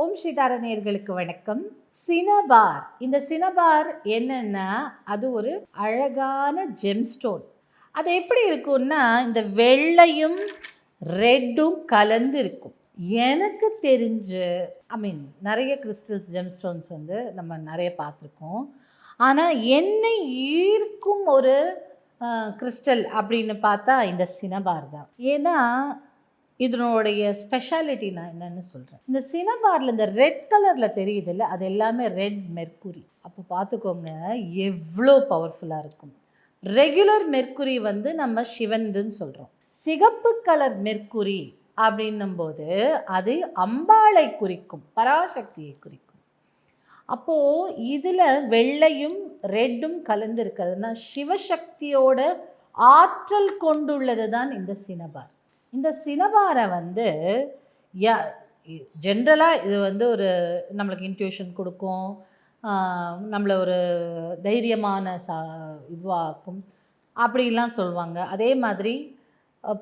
ஓம் ஸ்ரீதார நேயர்களுக்கு வணக்கம். சினபார். இந்த சினபார் என்னன்னா அது ஒரு அழகான ஜெம்ஸ்டோன் அது எப்படி இருக்கும்னா இந்த வெள்ளையும் ரெட்டும் கலந்து இருக்கும் எனக்கு தெரிஞ்சு ஐ மீன் நிறைய கிறிஸ்டல்ஸ் ஜெம்ஸ்டோன்ஸ் வந்து நம்ம நிறைய பார்த்துருக்கோம். ஆனால் என்னை ஈர்க்கும் ஒரு கிறிஸ்டல் அப்படின்னு பார்த்தா இந்த சினபார் தான். ஏன்னா இதனுடைய ஸ்பெஷாலிட்டி நான் என்னென்னு சொல்கிறேன் இந்த சினபாரில் இந்த ரெட் கலரில் தெரியுதுல்ல அது எல்லாமே ரெட் மெர்க்குரி அப்போ பார்த்துக்கோங்க எவ்வளோ பவர்ஃபுல்லாக இருக்கும். ரெகுலர் மெர்க்குரி வந்து நம்ம சிவந்துன்னு சொல்கிறோம் சிகப்பு கலர் மெர்க்குரி அப்படின்னும்போது அது அம்பாளை குறிக்கும் பராசக்தியை குறிக்கும். அப்போது இதில் வெள்ளையும் ரெட்டும் கலந்து இருக்கிறதுனா சிவசக்தியோட ஆற்றல் கொண்டுள்ளது தான் இந்த சினபார் இந்த சிலவாரை வந்து யா ஜென்ரலாக இது வந்து ஒரு நம்மளுக்கு இன்ட்யூஷன் கொடுக்கும். நம்மளை ஒரு தைரியமான சா இதுவாக்கும். அப்படிலாம் சொல்லுவாங்க அதே மாதிரி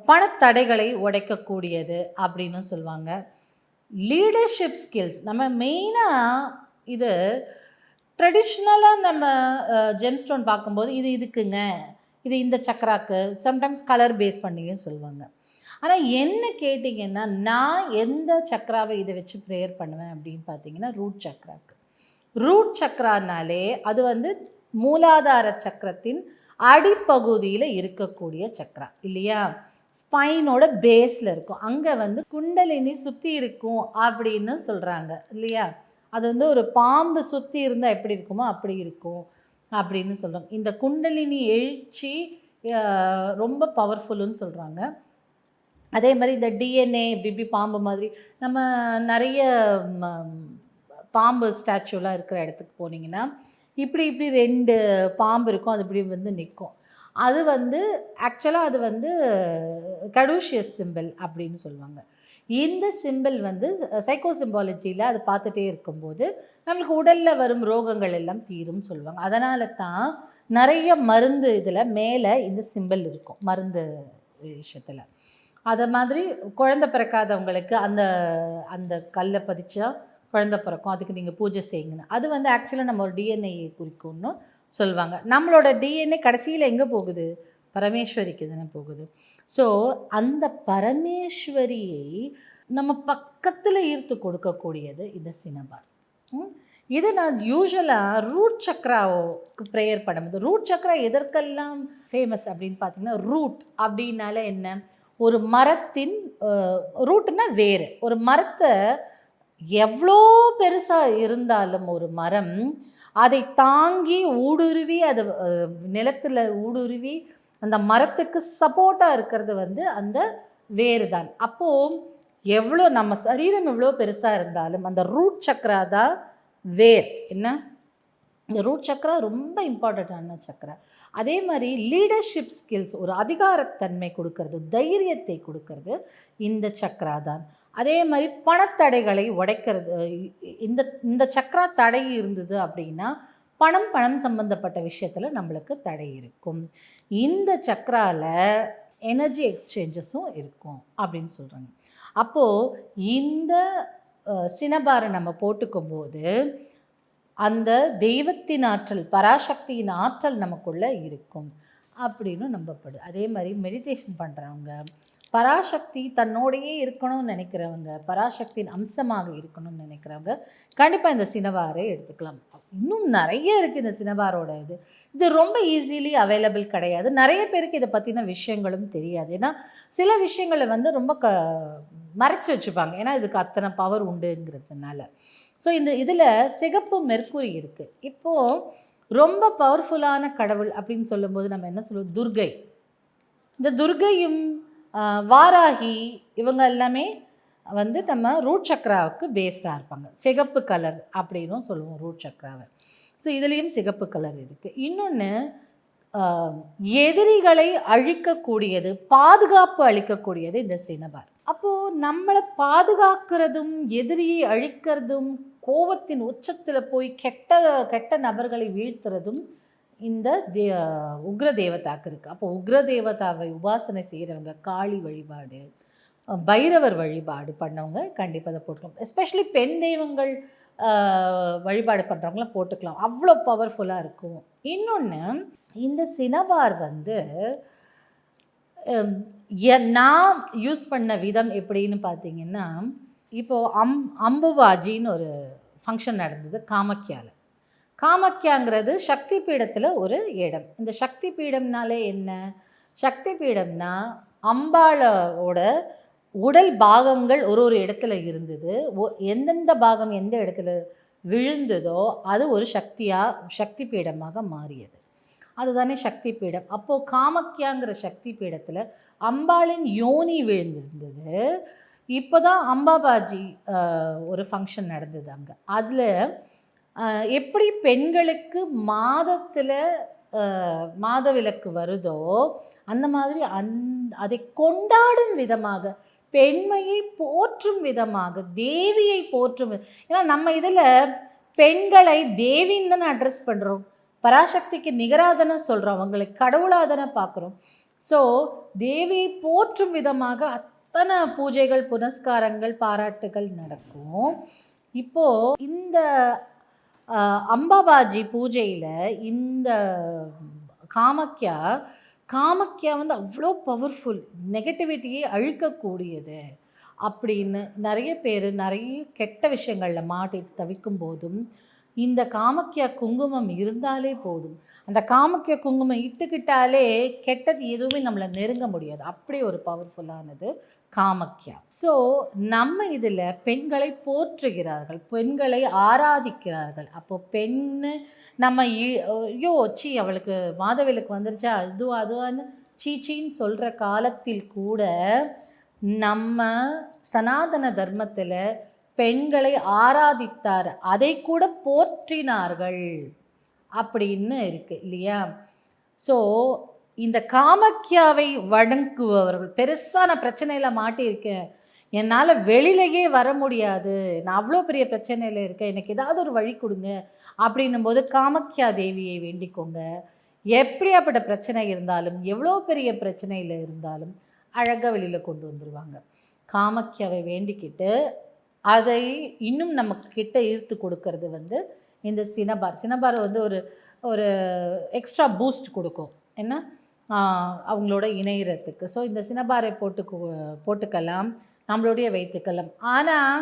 பணத்தடைகளை உடைக்கக்கூடியது அப்படின்னு சொல்லுவாங்க லீடர்ஷிப் ஸ்கில்ஸ் நம்ம மெயினாக இது ட்ரெடிஷ்னலாக நம்ம ஜெம்ஸ்டோன் பார்க்கும்போது இது இதுக்குங்க. இது இந்த சக்கராக்கு சம்டைம்ஸ் கலர் பேஸ் பண்ணியும் சொல்லுவாங்க ஆனால் என்ன கேட்டிங்கன்னா நான் எந்த சக்கராவை இதை வச்சு ப்ரேயர் பண்ணுவேன் அப்படின்னு பார்த்தீங்கன்னா ரூட் சக்கராக்கு ரூட் சக்கரானாலே அது வந்து மூலாதார சக்கரத்தின் அடிப்பகுதியில் இருக்கக்கூடிய சக்கரா இல்லையா? ஸ்பைனோட பேஸில் இருக்கும். அங்கே வந்து குண்டலினி சுற்றி இருக்கும் அப்படின்னு சொல்கிறாங்க இல்லையா? அது வந்து ஒரு பாம்பு சுற்றி இருந்தால் எப்படி இருக்குமோ அப்படி இருக்கும் அப்படின்னு சொல்கிறாங்க இந்த குண்டலினி எழுச்சி ரொம்ப பவர்ஃபுல்லுன்னு சொல்கிறாங்க அதே மாதிரி இந்த டிஎன்ஏ பிபி பாம்பு மாதிரி நம்ம நிறைய பாம்பு ஸ்டாச்சுலாம் இருக்கிற இடத்துக்கு போனீங்கன்னா இப்படி இப்படி ரெண்டு பாம்பு இருக்கும் அது இப்படி வந்து நிற்கும். அது வந்து ஆக்சுவலாக அது வந்து கடூஷியஸ் சிம்பிள் அப்படின்னு சொல்லுவாங்க. இந்த சிம்பிள் வந்து சைக்கோ சிம்பாலஜியில் அது பார்த்துட்டே இருக்கும்போது நம்மளுக்கு உடலில் வரும் ரோகங்கள் எல்லாம் தீரும் சொல்லுவாங்க. அதனால தான் நிறைய மருந்து இதில் மேலே இந்த சிம்பிள் இருக்கும் மருந்து விஷயத்தில். அதை மாதிரி குழந்தை பிறக்காதவங்களுக்கு அந்த அந்த கல்லை பதிச்சா குழந்தை பிறக்கும். அதுக்கு நீங்கள் பூஜை செய்யுங்கன்னு. அது வந்து ஆக்சுவலாக நம்ம ஒரு டிஎன்ஏ குறிக்கும்னு சொல்லுவாங்க நம்மளோட டிஎன்ஏ கடைசியில் எங்கே போகுது? பரமேஸ்வரிக்கு தானே போகுது. ஸோ அந்த பரமேஸ்வரியை நம்ம பக்கத்தில் ஈர்த்து கொடுக்கக்கூடியது இந்த சினபார் இதை நான் யூஸ்வலாக ரூட் சக்ராவுக்கு ப்ரேயர் பண்ணும்போது ரூட் சக்ரா எதற்கெல்லாம் ஃபேமஸ் அப்படின்னு பார்த்தீங்கன்னா ரூட் அப்படின்னால என்ன? ஒரு மரத்தின் ரூட்னா வேறு. ஒரு மரத்தை எவ்வளோ பெருசாக இருந்தாலும் ஒரு மரம் அதை தாங்கி ஊடுருவி அது நிலத்தில் ஊடுருவி அந்த மரத்துக்கு சப்போர்ட்டாக இருக்கிறது வந்து அந்த வேர் தான். அப்போது எவ்வளோ நம்ம சரீரம் எவ்வளோ பெருசாக இருந்தாலும் அந்த ரூட் சக்கரா தான் வேர். என்ன? இந்த ரூட் சக்கரா ரொம்ப இம்பார்ட்டண்ட்டான சக்கரா. அதே மாதிரி லீடர்ஷிப் ஸ்கில்ஸ் ஒரு அதிகாரத்தன்மை கொடுக்கறது தைரியத்தை கொடுக்கறது இந்த சக்கரா தான். அதே மாதிரி பணத்தடைகளை உடைக்கிறது இந்த இந்த சக்கரா தடை இருந்தது அப்படின்னா பணம் பணம் சம்பந்தப்பட்ட விஷயத்தில் நம்மளுக்கு தடை இருக்கும். இந்த சக்கராவில் எனர்ஜி எக்ஸ்சேஞ்சஸும் இருக்கும் அப்படின்னு சொல்கிறாங்க அப்போது இந்த சினபாரை நம்ம போட்டுக்கும் போது அந்த தெய்வத்தின் ஆற்றல் பராசக்தியின் ஆற்றல் நமக்குள்ளே இருக்கும் அப்படின்னு நம்பப்படுது. அதே மாதிரி மெடிடேஷன் பண்ணுறவங்க பராசக்தி தன்னோடையே இருக்கணும்னு நினைக்கிறவங்க பராசக்தியின் அம்சமாக இருக்கணும்னு நினைக்கிறவங்க கண்டிப்பாக இந்த சினவாரை எடுத்துக்கலாம். இன்னும் நிறைய இருக்குது இந்த சினவாரோட இது. இது ரொம்ப ஈஸிலி அவைலபிள் கிடையாது. நிறைய பேருக்கு இதை பற்றின விஷயங்களும் தெரியாது. ஏன்னா சில விஷயங்களை வந்து ரொம்ப க மறைச்சி வச்சுப்பாங்க. ஏன்னா இதுக்கு அத்தனை பவர் உண்டுங்கிறதுனால. ஸோ இந்த இதில் சிகப்பு மெர்க்குரி இருக்குது இப்போது ரொம்ப பவர்ஃபுல்லான கடவுள் அப்படின்னு சொல்லும்போது நம்ம என்ன சொல்லுவோம்? துர்கை இந்த துர்கையும் வாராகி இவங்க எல்லாமே வந்து நம்ம ரூட் சக்ராவுக்கு பேஸ்டாக இருப்பாங்க. சிகப்பு கலர் அப்படின்னும் சொல்லுவோம் ரூட் சக்கராவை ஸோ இதுலேயும் சிகப்பு கலர் இருக்குது இன்னொன்று எதிரிகளை அழிக்கக்கூடியது பாதுகாப்பு அளிக்கக்கூடியது இந்த சினபார் அப்போது நம்மளை பாதுகாக்கிறதும் எதிரியை அழிக்கிறதும் கோவத்தின் உச்சத்தில் போய் கெட்ட கெட்ட நபர்களை வீழ்த்துறதும் இந்த தே உக்ர தேவதாக்கு இருக்குது அப்போ உக்ர தேவதாவை உபாசனை செய்கிறவங்க காளி வழிபாடு பைரவர் வழிபாடு பண்ணவங்க கண்டிப்பாக அதை போட்டுக்கலாம் எஸ்பெஷலி பெண் தெய்வங்கள் வழிபாடு பண்ணுறவங்களாம் போட்டுக்கலாம். அவ்வளோ பவர்ஃபுல்லாக இருக்கும். இன்னொன்று இந்த சினபார் வந்து Um, நான் யூஸ் பண்ண விதம் எப்படின்னு பார்த்தீங்கன்னா இப்போது அம் அம்புவாஜின்னு ஒரு ஃபங்க்ஷன் நடந்தது காமக்கியாவில் காமக்கியாங்கிறது சக்தி பீடத்தில் ஒரு இடம். இந்த சக்தி பீடம்னாலே என்ன? சக்தி பீடம்னா அம்பாளோட உடல் பாகங்கள் ஒரு ஒரு இடத்துல இருந்தது. எந்தெந்த பாகம் எந்த இடத்துல விழுந்ததோ அது ஒரு சக்தியாக சக்தி பீடமாக மாறியது. அதுதானே சக்தி பீடம் அப்போது காமக்கியாங்கிற சக்தி பீடத்தில் அம்பாளின் யோனி விழுந்திருந்தது. இப்போ தான் அம்பாபாஜி ஒரு ஃபங்க்ஷன் நடந்தது அங்கே. அதில் எப்படி பெண்களுக்கு மாதத்தில் மாதவிலக்கு வருதோ அந்த மாதிரி அந் அதை கொண்டாடும் விதமாக பெண்மையை போற்றும் விதமாக தேவியை போற்றும் ஏன்னா நம்ம இதில் பெண்களை தேவின்னு தானே அட்ரஸ் பண்ணுறோம் பராசக்திக்கு நிகராதன சொல்கிறோம் அவங்களை கடவுளாதன பார்க்குறோம். ஸோ தேவியை போற்றும் விதமாக அத்தனை பூஜைகள் புனஸ்காரங்கள் பாராட்டுகள் நடக்கும். இப்போது இந்த ஆஹ், அம்பாபாஜி பூஜையில் இந்த காமக்யா காமக்யா வந்து அவ்வளோ பவர்ஃபுல் நெகட்டிவிட்டியை அழிக்கக்கூடியது அப்படின்னு நிறைய பேர் நிறைய கெட்ட விஷயங்களில் மாட்டிட்டு தவிக்கும் போதும் இந்த காமக்கிய குங்குமம் இருந்தாலே போதும். அந்த காமக்கிய குங்குமம் இட்டுக்கிட்டாலே கெட்டது எதுவுமே நம்மளை நெருங்க முடியாது. அப்படி ஒரு பவர்ஃபுல்லானது காமக்கியா. ஸோ நம்ம இதில் பெண்களை போற்றுகிறார்கள் பெண்களை ஆராதிக்கிறார்கள். அப்போ பெண்ணு நம்ம ஐயோ சி அவளுக்கு மாதவிலுக்கு வந்துருச்சா? அதுவா அதுவான்னு சீச்சின்னு சொல்கிற காலத்தில் கூட நம்ம சனாதன தர்மத்தில் பெண்களை ஆராதித்தார். அதை கூட போற்றினார்கள். அப்படின்னு இருக்கு இல்லையா? ஸோ இந்த காமக்கியாவை வணங்குபவர்கள் பெருசாக நான் பிரச்சனையில் மாட்டியிருக்கேன். என்னால் வெளியிலேயே வர முடியாது. நான் அவ்வளோ பெரிய பிரச்சனையில் இருக்கேன். எனக்கு ஏதாவது ஒரு வழி கொடுங்க. அப்படின்னும் போது காமக்கியா தேவியை வேண்டிக்கோங்க. எப்படியாப்பட்ட பிரச்சனை இருந்தாலும் எவ்வளோ பெரிய பிரச்சனையில் இருந்தாலும் அழகாக வெளியில் கொண்டு வந்துடுவாங்க காமக்கியாவை வேண்டிக்கிட்டு அதை இன்னும் நமக்கு கிட்ட ஈர்த்து கொடுக்கறது வந்து இந்த சினபார். சினபார் வந்து ஒரு ஒரு எக்ஸ்ட்ரா பூஸ்ட் கொடுக்கும். என்ன? அவங்களோட இணையறதுக்கு. ஸோ இந்த சினபாரை போட்டு போட்டுக்கலாம். நம்மளுடைய வைத்துக்கலாம். ஆனால்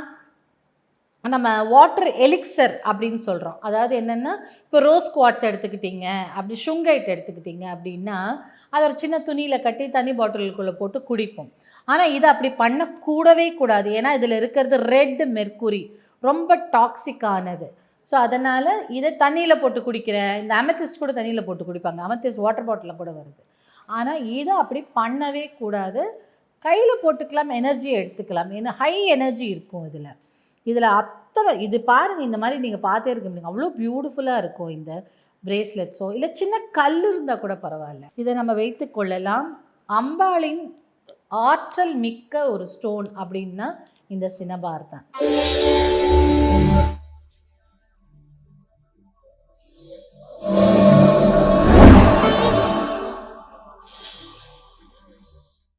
நம்ம வாட்டர் எலிக்சர் அப்படின்னு சொல்கிறோம் அதாவது என்னென்னா இப்போ ரோஸ் குவாட்ஸ் எடுத்துக்கிட்டீங்க அப்படி ஷுங்கைட் எடுத்துக்கிட்டீங்க அப்படின்னா அதை ஒரு சின்ன துணியில் கட்டி தண்ணி பாட்டிலுக்குள்ளே போட்டு குடிப்போம். ஆனால் இதை அப்படி பண்ணக்கூடவே கூடாது. ஏன்னா இதில் இருக்கிறது ரெட் மெர்க்குரி ரொம்ப டாக்ஸிக்கானது ஸோ அதனால் இதை தண்ணியில் போட்டு குடிக்கிறேன் இந்த அமெத்திஸ் கூட தண்ணியில் போட்டு குடிப்பாங்க. அமெத்திஸ் வாட்டர் பாட்டிலில் கூட வருது. ஆனால் இதை அப்படி பண்ணவே கூடாது. கையில் போட்டுக்கலாம் எனர்ஜி எடுத்துக்கலாம். ஏன்னா ஹை எனர்ஜி இருக்கும் இதில். இதில் அத்தனை இது பாருங்கள் இந்த மாதிரி நீங்கள் பார்த்தே இருக்க முடியும். அவ்வளோ பியூட்டிஃபுல்லாக இருக்கும் இந்த பிரேஸ்லெட்ஸோ இல்லை சின்ன கல் இருந்தால் கூட பரவாயில்ல. இதை நம்ம வைத்து கொள்ளலாம். அம்பாளின் ஆற்றல் மிக்க ஒரு ஸ்டோன் அப்படின்னா இந்த சினபார் தான்.